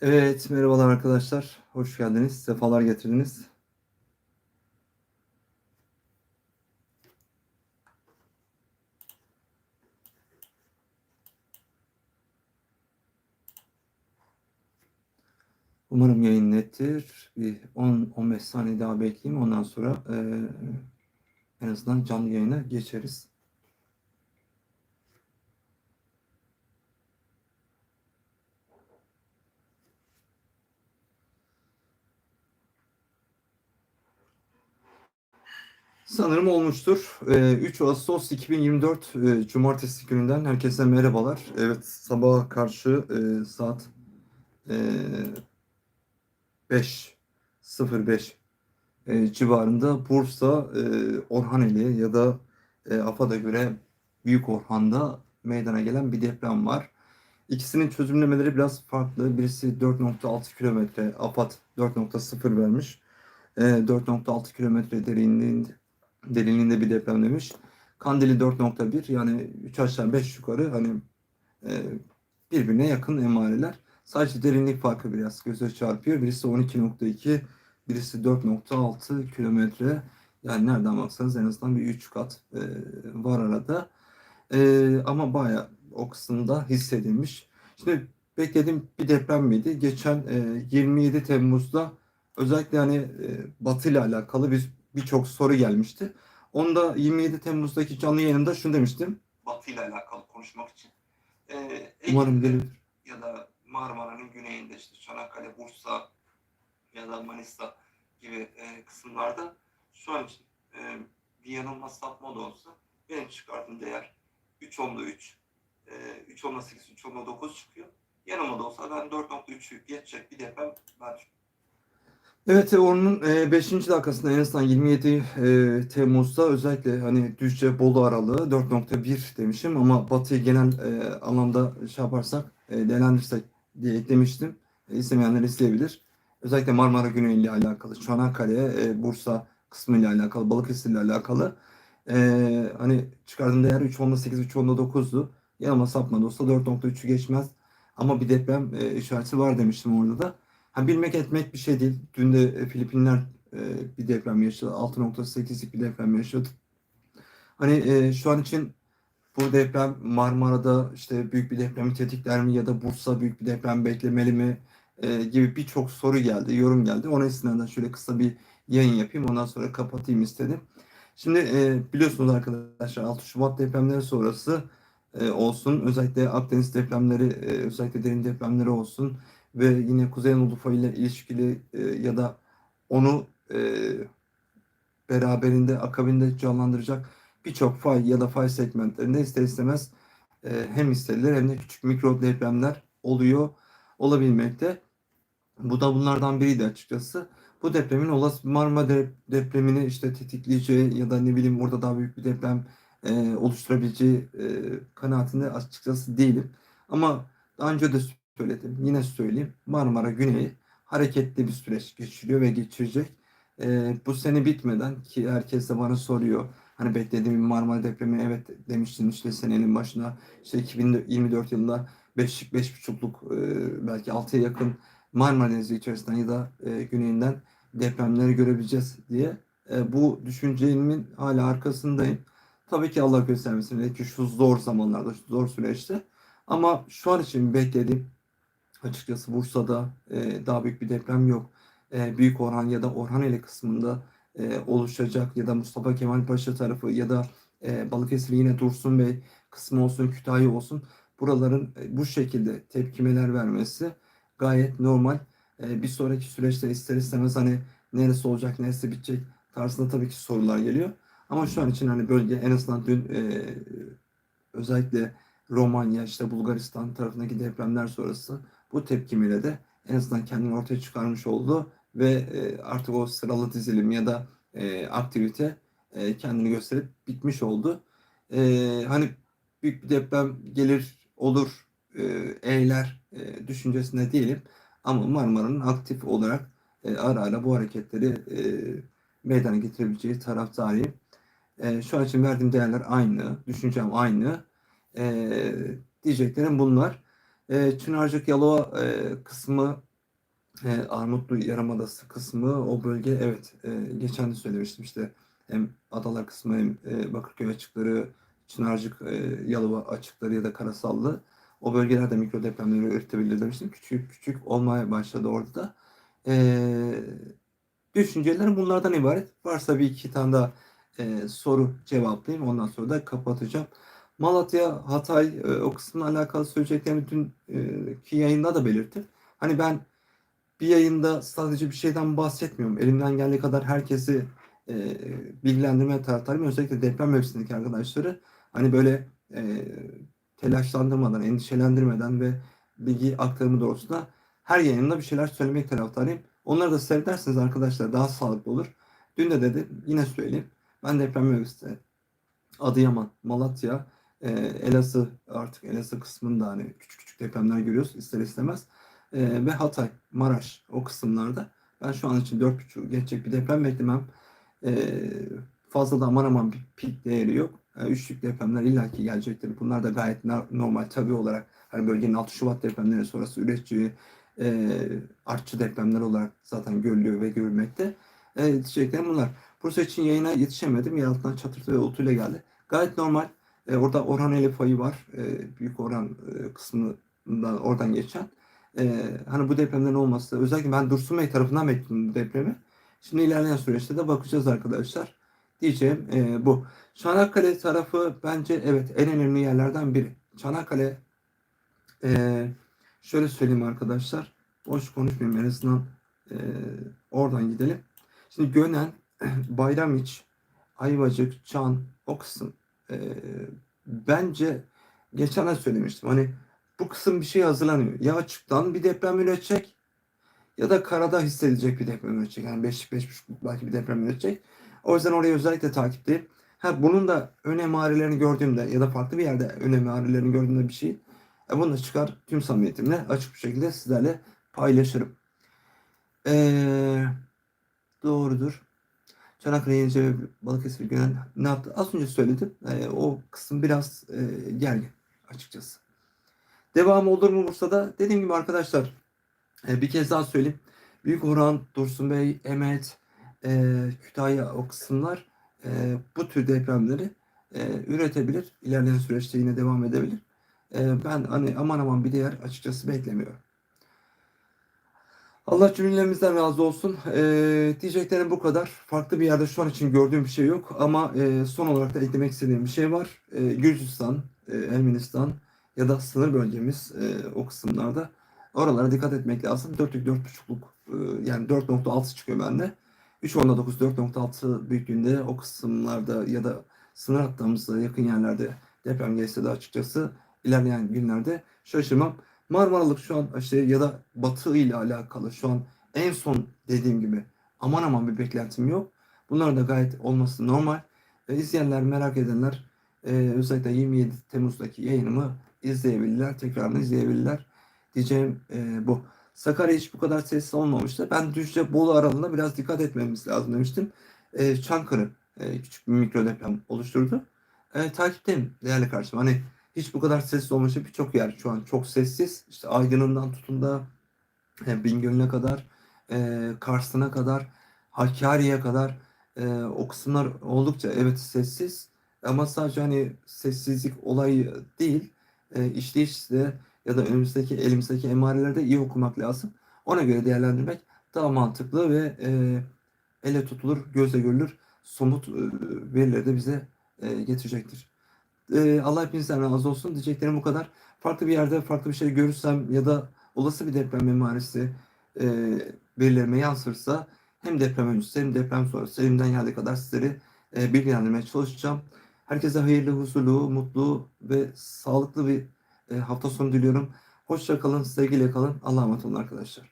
Evet, merhabalar arkadaşlar. Hoş geldiniz. Sefalar getirdiniz. Umarım yayın nettir. Bir 10-15 saniye daha bekleyeyim. Ondan sonra e, en azından canlı yayına geçeriz. Sanırım olmuştur. Ee, 3 Ağustos 2024 e, Cumartesi gününden herkese merhabalar. Evet sabaha karşı e, saat e, 5.05 e, civarında Bursa Orhaneli ya da AFAD'a göre Büyük Orhan'da meydana gelen bir deprem var. İkisinin çözümlemeleri biraz farklı. Birisi 4.6 kilometre, AFAD 4.0 vermiş. E, 4.6 kilometre derinliğinde derinliğinde bir deprem demiş. Kandili 4.1 yani 3 aşağı 5 yukarı hani e, birbirine yakın emareler. Sadece derinlik farkı biraz göze çarpıyor. Birisi 12.2, birisi 4.6 kilometre. Yani nereden baksanız en azından bir 3 kat e, var arada. E, ama baya o kısımda hissedilmiş. Şimdi beklediğim bir deprem miydi? Geçen e, 27 Temmuz'da özellikle hani e, Batı ile alakalı bir birçok soru gelmişti. Onda 27 Temmuz'daki canlı yayında şunu demiştim. Batı ile alakalı konuşmak için. Ee, Umarım gelir. Ya da Marmara'nın güneyinde işte Çanakkale, Bursa ya da Manisa gibi e, kısımlarda şu an için e, bir yanılmaz sapma da olsa benim çıkardığım değer 3 onda 3, e, 3 onda 8, 3 onda 9 çıkıyor. Yanılma da olsa ben 4.3'ü geçecek bir deprem ben Evet, onun 5. dakikasında en azından 27 e, Temmuz'da özellikle hani Düzce Bolu aralığı 4.1 demişim ama Batı'yı genel e, anlamda şey yaparsak e, değerlendirirsek diye eklemiştim. E, istemeyenler izleyebilir. Özellikle Marmara Güney ile alakalı, Çanakkale, e, Bursa kısmı ile alakalı, Balıkesir ile alakalı e, hani çıkardığım değer 3.8, 3.9'du. Yanıma sapmadı olsa 4.3'ü geçmez. Ama bir deprem e, işareti var demiştim orada da. Ha, bilmek etmek bir şey değil. Dün de e, Filipinler e, bir deprem yaşadı. 6.8'lik bir deprem yaşadı. Hani e, şu an için bu deprem Marmara'da işte büyük bir depremi tetikler mi ya da Bursa büyük bir deprem beklemeli mi e, gibi birçok soru geldi, yorum geldi. Ona istinaden şöyle kısa bir yayın yapayım. Ondan sonra kapatayım istedim. Şimdi e, biliyorsunuz arkadaşlar 6 Şubat depremleri sonrası e, olsun. Özellikle Akdeniz depremleri, e, özellikle derin depremleri olsun ve yine Kuzey Anadolu ile ilişkili e, ya da onu e, beraberinde akabinde canlandıracak birçok fay ya da fay segmentlerinde ister istemez e, hem hisseler hem de küçük mikro depremler oluyor olabilmekte. Bu da bunlardan biriydi açıkçası. Bu depremin olası Marmara depremini işte tetikleyeceği ya da ne bileyim orada daha büyük bir deprem e, oluşturabileceği e, kanaatinde açıkçası değilim. Ama daha önce de söyledim. Yine söyleyeyim. Marmara Güney'i hareketli bir süreç geçiriyor ve geçirecek. E, bu sene bitmeden ki herkes de bana soruyor. Hani beklediğim Marmara depremi evet demiştin işte senenin başına işte 2024 yılında 5'lik 5,5'luk e, belki 6'ya yakın Marmara Denizi içerisinden ya da e, güneyinden depremleri görebileceğiz diye e, bu düşüncemin hala arkasındayım. Tabii ki Allah göstermesin ki şu zor zamanlarda, şu zor süreçte. Ama şu an için beklediğim Açıkçası Bursa'da e, daha büyük bir deprem yok. E, Büyük Orhan ya da Orhaneli kısmında e, oluşacak ya da Mustafa Kemal Paşa tarafı ya da e, Balıkesir yine Dursun Bey kısmı olsun, Kütahya olsun buraların e, bu şekilde tepkimeler vermesi gayet normal. E, bir sonraki süreçte ister istemez hani neresi olacak, neresi bitecek tarzında tabii ki sorular geliyor. Ama şu an için hani bölge en azından dün e, özellikle Romanya, işte Bulgaristan tarafındaki depremler sonrası bu tepkimiyle de en azından kendini ortaya çıkarmış oldu ve e, artık o sıralı dizilim ya da e, aktivite e, kendini gösterip bitmiş oldu. E, hani büyük bir deprem gelir olur e, eyler e, düşüncesinde değilim. Ama Marmara'nın aktif olarak e, ara ara bu hareketleri e, meydana getirebileceği taraftarıyım. E, şu an için verdiğim değerler aynı, düşüncem aynı. E, diyeceklerim bunlar. E, Çınarcık Yalova e, kısmı E, Armutlu Yarımadası kısmı o bölge evet e, geçen de söylemiştim işte hem adalar kısmı hem e, Bakırköy açıkları, Çınarcık, e, Yalova açıkları ya da Karasallı o bölgelerde mikro depremleri üretebilir demiştim. Küçük küçük olmaya başladı orada da. E, düşüncelerim bunlardan ibaret. Varsa bir iki tane daha e, soru cevaplayayım. Ondan sonra da kapatacağım. Malatya, Hatay e, o kısımla alakalı söyleyeceklerimi dünkü yayında da belirttim. Hani ben bir yayında sadece bir şeyden bahsetmiyorum. Elimden geldiği kadar herkesi e, bilgilendirmeye taraftarıyım. Özellikle deprem mevsimindeki arkadaşları hani böyle e, telaşlandırmadan, endişelendirmeden ve bilgi aktarımı doğrultusunda her yayında bir şeyler söylemek taraftarıyım. Onları da seyrederseniz arkadaşlar daha sağlıklı olur. Dün de dedim yine söyleyeyim. Ben deprem mevsiminde Adıyaman, Malatya, e, Elazığ artık Elazığ kısmında hani küçük küçük depremler görüyoruz ister istemez. E, ve Hatay, Maraş o kısımlarda ben şu an için 4.5 geçecek bir deprem beklemem. E, fazla da aman aman bir pik değeri yok. E, üçlük depremler illaki gelecektir. Bunlar da gayet normal tabi olarak hani bölgenin 6 Şubat depremleri sonrası üretici e, artçı depremler olarak zaten görülüyor ve görülmekte. E, diyeceklerim bunlar. Bursa için yayına yetişemedim. Yer altından çatırtı ve otuyla geldi. Gayet normal. E, orada Orhan Eli payı var. E, büyük Orhan e, kısmından oradan geçen. E, hani bu depremlerin olması özellikle ben Dursun Bey tarafından bekliyorum bu depremi. Şimdi ilerleyen süreçte de bakacağız arkadaşlar. Diyeceğim e, bu. Çanakkale tarafı bence evet en önemli yerlerden biri. Çanakkale e, şöyle söyleyeyim arkadaşlar. Boş konuşmayayım en azından e, oradan gidelim. Şimdi Gönen, Bayramiç, Ayvacık, Çan o kısım e, bence geçen ay söylemiştim. Hani bu kısım bir şey hazırlanıyor. Ya açıktan bir deprem üretecek ya da karada hissedilecek bir deprem üretecek. Yani 5 5,5 belki bir deprem üretecek. O yüzden orayı özellikle takipteyim. Ha bunun da ön emarelerini gördüğümde ya da farklı bir yerde ön emarelerini gördüğümde bir şey e, bunu da çıkar tüm samimiyetimle açık bir şekilde sizlerle paylaşırım. Eee Doğrudur. Çanakkale Yenice Balıkesir Gönen ne yaptı? Az önce söyledim. E, o kısım biraz e, gergin açıkçası. Devamı olur mu Bursa'da? Dediğim gibi arkadaşlar e, bir kez daha söyleyeyim. Büyük Orhan, Dursun Bey, Emet, e, Kütahya o kısımlar e, bu tür depremleri e, üretebilir. İlerleyen süreçte yine devam edebilir. E, ben hani aman aman bir değer açıkçası beklemiyorum. Allah cümlemizden razı olsun. Ee, diyeceklerim bu kadar. Farklı bir yerde şu an için gördüğüm bir şey yok. Ama e, son olarak da eklemek istediğim bir şey var. E, Gürcistan, e, Ermenistan ya da sınır bölgemiz e, o kısımlarda. Oralara dikkat etmek lazım. 4'lük 4.5'luk e, yani 4.6 çıkıyor bende. 3.9 4.6 büyüklüğünde o kısımlarda ya da sınır hattımızda yakın yerlerde deprem gelse de açıkçası ilerleyen günlerde şaşırmam. Marmaralık şu an işte ya da Batı ile alakalı şu an en son dediğim gibi aman aman bir beklentim yok. Bunlar da gayet olması normal. E, izleyenler, merak edenler e, özellikle 27 Temmuz'daki yayınımı izleyebilirler. Tekrarını izleyebilirler. Diyeceğim e, bu. Sakarya hiç bu kadar sessiz olmamıştı. Ben Düzce Bolu aralığında biraz dikkat etmemiz lazım demiştim. E, Çankırı e, küçük bir mikro deprem oluşturdu. E, takipteyim değerli kardeşim. Hani hiç bu kadar sessiz olmayacak birçok yer şu an çok sessiz. İşte Aydın'ından tutun da e, Bingöl'üne kadar, e, Kars'ına kadar, Hakkari'ye kadar e, o kısımlar oldukça evet sessiz. Ama sadece hani sessizlik olayı değil, e, işleyişte ya da önümüzdeki elimizdeki emarelerde iyi okumak lazım. Ona göre değerlendirmek daha mantıklı ve e, ele tutulur, gözle görülür somut e, verileri de bize e, getirecektir. E, Allah hepinizden razı olsun. Diyeceklerim bu kadar. Farklı bir yerde farklı bir şey görürsem ya da olası bir deprem mimarisi e, verilerime yansırsa hem deprem öncesi hem deprem sonrası elimden geldiği kadar sizleri e, bilgilendirmeye çalışacağım. Herkese hayırlı, huzurlu, mutlu ve sağlıklı bir e, hafta sonu diliyorum. Hoşça kalın, sevgiyle kalın. Allah'a emanet olun arkadaşlar.